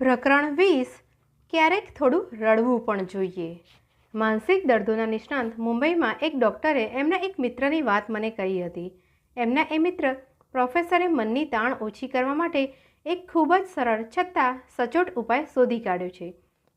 પ્રકરણ વીસ, ક્યારેક થોડું રડવું પણ જોઈએ. માનસિક દર્દોના નિષ્ણાંત મુંબઈમાં એક ડૉક્ટરે એમના એક મિત્રની વાત મને કહી હતી. એમના એ મિત્ર પ્રોફેસરે મનની તાણ ઓછી કરવા માટે એક ખૂબ જ સરળ છતાં સચોટ ઉપાય શોધી કાઢ્યો છે.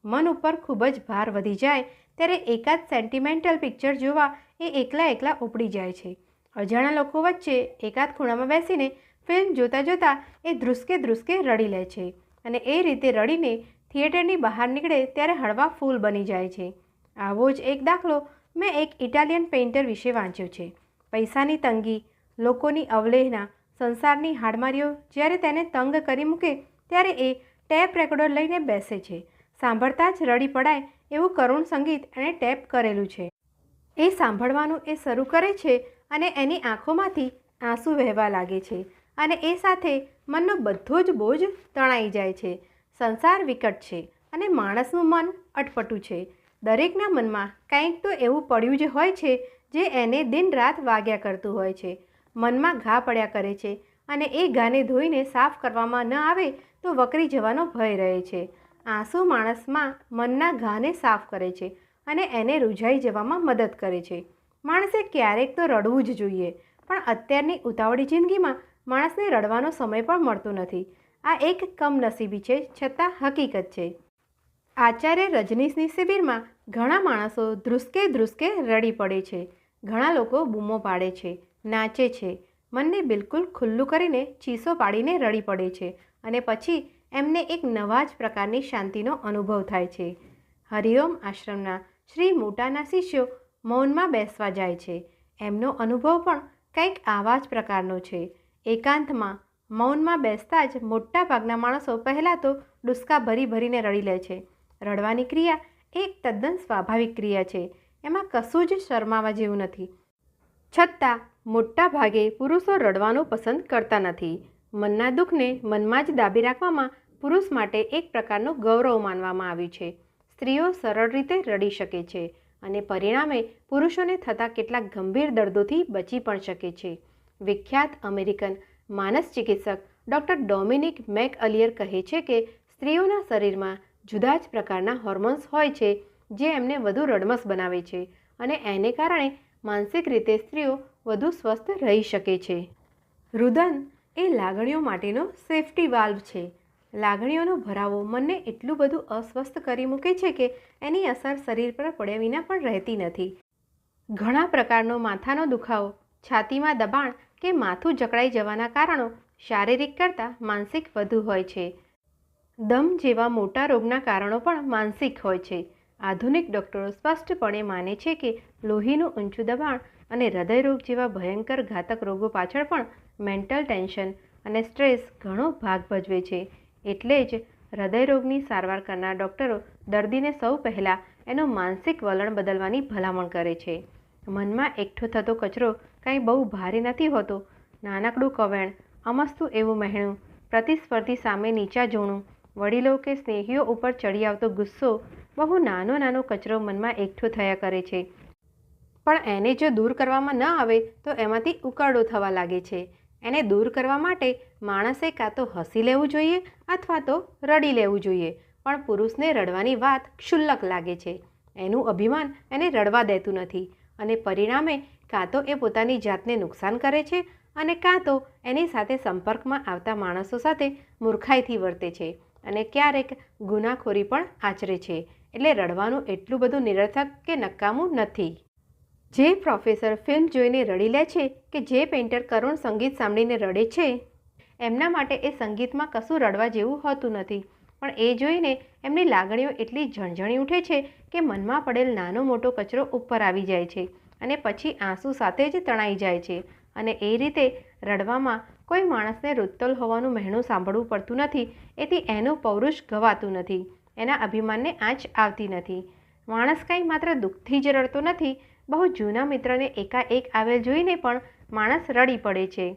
મન ઉપર ખૂબ જ ભાર વધી જાય ત્યારે એકાદ સેન્ટિમેન્ટલ પિક્ચર જોવા એ એકલા એકલા ઉપડી જાય છે. અજાણા લોકો વચ્ચે એકાદ ખૂણામાં બેસીને ફિલ્મ જોતાં જોતાં એ ધ્રુસકે ધ્રુસકે રડી લે છે. અને એ રીતે રડીને થિયેટરની બહાર નીકળે ત્યારે હળવા ફૂલ બની જાય છે. આવો જ એક દાખલો મેં એક ઇટાલિયન પેઇન્ટર વિશે વાંચ્યો છે. પૈસાની તંગી, લોકોની અવલેહના, સંસારની હાડમારીઓ જ્યારે તેને તંગ કરી મૂકે ત્યારે એ ટેપ રેકોર્ડર લઈને બેસે છે. સાંભળતા જ રડી પડાય એવું કરુણ સંગીત એણે ટેપ કરેલું છે. એ સાંભળવાનું એ શરૂ કરે છે અને એની આંખોમાંથી આંસુ વહેવા લાગે છે અને એ સાથે મનનો બધો જ બોજ તણાઈ જાય છે. સંસાર વિકટ છે અને માણસનું મન અટપટું છે. દરેકના મનમાં કંઈક તો એવું પડ્યું જ હોય છે જે એને દિન રાત વાગ્યા કરતું હોય છે. મનમાં ઘા પડ્યા કરે છે અને એ ઘાને ધોઈને સાફ કરવામાં ન આવે તો વકરી જવાનો ભય રહે છે. આંસુ માણસમાં મનના ઘાને સાફ કરે છે અને એને રૂઝાઈ જવામાં મદદ કરે છે. માણસે ક્યારેક તો રડવું જ જોઈએ, પણ અત્યારની ઉતાવળી જિંદગીમાં માણસને રડવાનો સમય પણ મળતો નથી. આ એક કમનસીબી છે, છતાં હકીકત છે. આચાર્ય રજનીશની શિબિરમાં ઘણા માણસો ધ્રુસકે ધ્રુસકે રડી પડે છે. ઘણા લોકો બૂમો પાડે છે, નાચે છે. મનને બિલકુલ ખુલ્લું કરીને ચીસો પાડીને રડી પડે છે અને પછી એમને એક નવા જ પ્રકારની શાંતિનો અનુભવ થાય છે. હરિઓમ આશ્રમના શ્રી મોટાના શિષ્યો મૌનમાં બેસવા જાય છે. એમનો અનુભવ પણ કંઈક આવા જ પ્રકારનો છે. એકાંતમાં મૌનમાં બેસતા જ મોટા ભાગના માણસો પહેલાં તો ડુસકા ભરી ભરીને રડી લે છે. રડવાની ક્રિયા એક તદ્દન સ્વાભાવિક ક્રિયા છે. એમાં કશું જ શરમાવા જેવું નથી. છતાં મોટા ભાગે પુરુષો રડવાનું પસંદ કરતા નથી. મનના દુઃખને મનમાં જ દાબી રાખવામાં પુરુષ માટે એક પ્રકારનું ગૌરવ માનવામાં આવ્યું છે. સ્ત્રીઓ સરળ રીતે રડી શકે છે અને પરિણામે પુરુષોને થતા કેટલાક ગંભીર દર્દોથી બચી પણ શકે છે. વિખ્યાત અમેરિકન માનસ ચિકિત્સક ડૉક્ટર ડોમિનિક મેક અલિયર કહે છે કે સ્ત્રીઓના શરીરમાં જુદા જ પ્રકારના હોર્મોન્સ હોય છે, જે એમને વધુ રડમસ બનાવે છે અને એને કારણે માનસિક રીતે સ્ત્રીઓ વધુ સ્વસ્થ રહી શકે છે. રુદન એ લાગણીઓ માટેનો સેફટી વાલ્વ છે. લાગણીઓનો ભરાવો મનને એટલું બધું અસ્વસ્થ કરી મૂકે છે કે એની અસર શરીર પર પડ્યા વિના પણ રહેતી નથી. ઘણા પ્રકારનો માથાનો દુખાવો, છાતીમાં દબાણ કે માથું જકડાઈ જવાના કારણો શારીરિક કરતાં માનસિક વધુ હોય છે. દમ જેવા મોટા રોગના કારણો પણ માનસિક હોય છે. આધુનિક ડૉક્ટરો સ્પષ્ટપણે માને છે કે લોહીનું ઊંચું દબાણ અને હૃદયરોગ જેવા ભયંકર ઘાતક રોગો પાછળ પણ મેન્ટલ ટેન્શન અને સ્ટ્રેસ ઘણો ભાગ ભજવે છે. એટલે જ હૃદયરોગની સારવાર કરનાર ડૉક્ટરો દર્દીને સૌ પહેલાં એનું માનસિક વલણ બદલવાની ભલામણ કરે છે. મનમાં એકઠો થતો કચરો કાંઈ બહુ ભારે નથી હોતો. નાનકડું કવેણ, અમસ્તું એવું મહેણું, પ્રતિસ્પર્ધી સામે નીચા જોણું, વડીલો કે સ્નેહીઓ ઉપર ચડી આવતો ગુસ્સો બહુ નાનો નાનો કચરો મનમાં એકઠો થયા કરે છે. પણ એને જો દૂર કરવામાં ન આવે તો એમાંથી ઉકાળો થવા લાગે છે. એને દૂર કરવા માટે માણસે કાં તો હસી લેવું જોઈએ અથવા તો રડી લેવું જોઈએ. પણ પુરુષને રડવાની વાત ક્ષુલ્લક લાગે છે. એનું અભિમાન એને રડવા દેતું નથી. અને પરિણામે કાં તો એ પોતાની જાતને નુકસાન કરે છે અને કાં તો એની સાથે સંપર્કમાં આવતા માણસો સાથે મૂર્ખાઈથી વર્તે છે અને ક્યારેક ગુનાખોરી પણ આચરે છે. એટલે રડવાનું એટલું બધું નિરર્થક કે નકામું નથી. જે પ્રોફેસર ફિલ્મ જોઈને રડી લે છે કે જે પેઇન્ટર કરુણ સંગીત સાંભળીને રડે છે, એમના માટે એ સંગીતમાં કશું રડવા જેવું હોતું નથી. પણ એ જોઈને એમની લાગણીઓ એટલી ઝણઝણી ઉઠે છે કે મનમાં પડેલ નાનો મોટો કચરો ઉપર આવી જાય છે અને પછી આંસુ સાથે જ તણાઈ જાય છે. અને એ રીતે રડવામાં કોઈ માણસને રુત્તલ હોવાનું મહેણું સાંભળવું પડતું નથી, એથી એનું પૌરુષ ગવાતું નથી, એના અભિમાનને આંચ આવતી નથી. માણસ કાંઈ માત્ર દુઃખથી જ રડતો નથી, બહુ જૂના મિત્રને એકાએક આવેલ જોઈને પણ માણસ રડી પડે છે.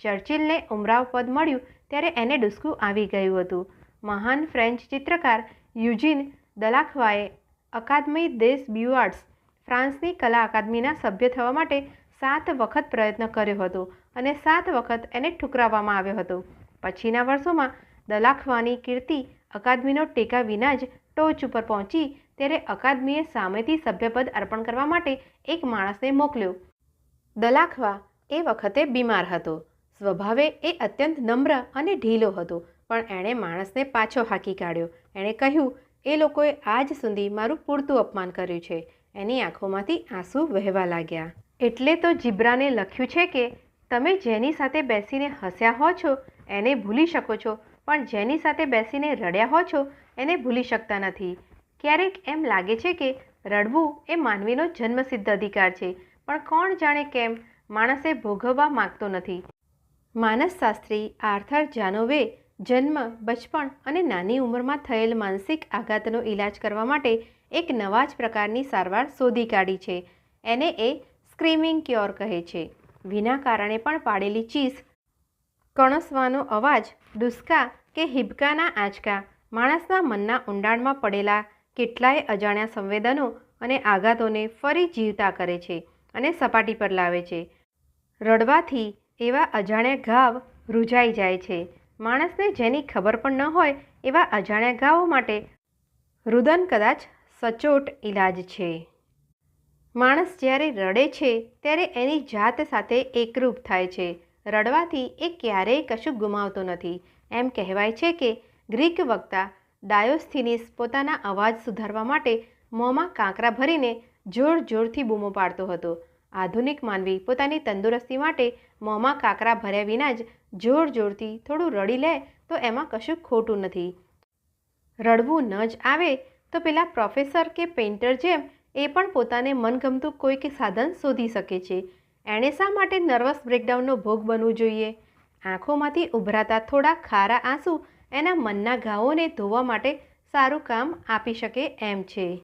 ચર્ચિલને ઉમરાવ પદ મળ્યું ત્યારે એને ડુસકું આવી ગયું હતું. મહાન ફ્રેન્ચ ચિત્રકાર યુજીન દલાખવાએ અકાદમી દેશ બ્યુઆર્ટ્સ ફ્રાન્સની કલા અકાદમીના સભ્ય થવા માટે સાત વખત પ્રયત્ન કર્યો હતો અને સાત વખત એને ઠુકરાવવામાં આવ્યો હતો. પછીના વર્ષોમાં દલાખવાની કીર્તિ અકાદમીનો ટેકા વિના જ ટોચ ઉપર પહોંચી ત્યારે અકાદમીએ સામેથી સભ્યપદ અર્પણ કરવા માટે એક માણસને મોકલ્યો. દલાખવા એ વખતે બીમાર હતો. સ્વભાવે એ અત્યંત નમ્ર અને ઢીલો હતો. પણ એણે માણસને પાછો હાકી કાઢ્યો. એણે કહ્યું, એ લોકોએ આજ સુધી મારું પૂરતું અપમાન કર્યું છે. એની આંખોમાંથી આંસુ વહેવા લાગ્યા. એટલે તો જીબ્રાને લખ્યું છે કે, તમે જેની સાથે બેસીને હસ્યા હો છો, એને ભૂલી શકો છો, પણ જેની સાથે બેસીને રડ્યા હો છો, એને ભૂલી શકતા નથી. ક્યારેક એમ લાગે છે કે, રડવું એ માનવીનો જન્મસિદ્ધ અધિકાર છે, પણ કોણ જાણે કેમ માણસે ભોગવવા માગતો નથી. માનસશાસ્ત્રી આર્થર જાનોવે જન્મ, બચપણ અને નાની ઉંમરમાં થયેલ માનસિક આઘાતનો ઈલાજ કરવા માટે એક નવા જ પ્રકારની સારવાર શોધી કાઢી છે. એને એ સ્ક્રીમિંગ ક્યોર કહે છે. વિના કારણે પણ પાડેલી ચીસ, કણસવાનો અવાજ, ડુસકા કે હિબકાના આંચકા, માણસના મનના ઊંડાણમાં પડેલા કેટલાય અજાણ્યા સંવેદનો અને આઘાતોને ફરી જીવતા કરે છે અને સપાટી પર લાવે છે. રડવાથી એવા અજાણ્યા ઘાવ રૂજાઈ જાય છે. માણસને જેની ખબર પણ ન હોય એવા અજાણ્યા ઘાવો માટે રુદન કદાચ સચોટ ઈલાજ છે. માણસ જ્યારે રડે છે, ત્યારે એની જાત સાથે એકરૂપ થાય છે. રડવાથી એ ક્યારેય કશું ગુમાવતો નથી. એમ કહેવાય છે કે ગ્રીક વક્તા ડાયોસ્થિનિસ પોતાના અવાજ સુધારવા માટે મોંમાં કાંકરા ભરીને જોર જોરથી બૂમો પાડતો હતો. આધુનિક માનવી પોતાની તંદુરસ્તી માટે મોંમાં કાંકરા ભર્યા વિના જ જોર જોરથી થોડું રડી લે તો એમાં કશું ખોટું નથી. રડવું ન જ આવે તો પેલા પ્રોફેસર કે પેઇન્ટર જેમ એ પણ પોતાને મનગમતું કોઈક સાધન શોધી શકે છે. એણે શા માટે નર્વસ બ્રેકડાઉનનો ભોગ બનવું જોઈએ? આંખોમાંથી ઉભરાતા થોડા ખારા આંસુ એના મનના ઘાવોને ધોવા માટે સારું કામ આપી શકે એમ છે.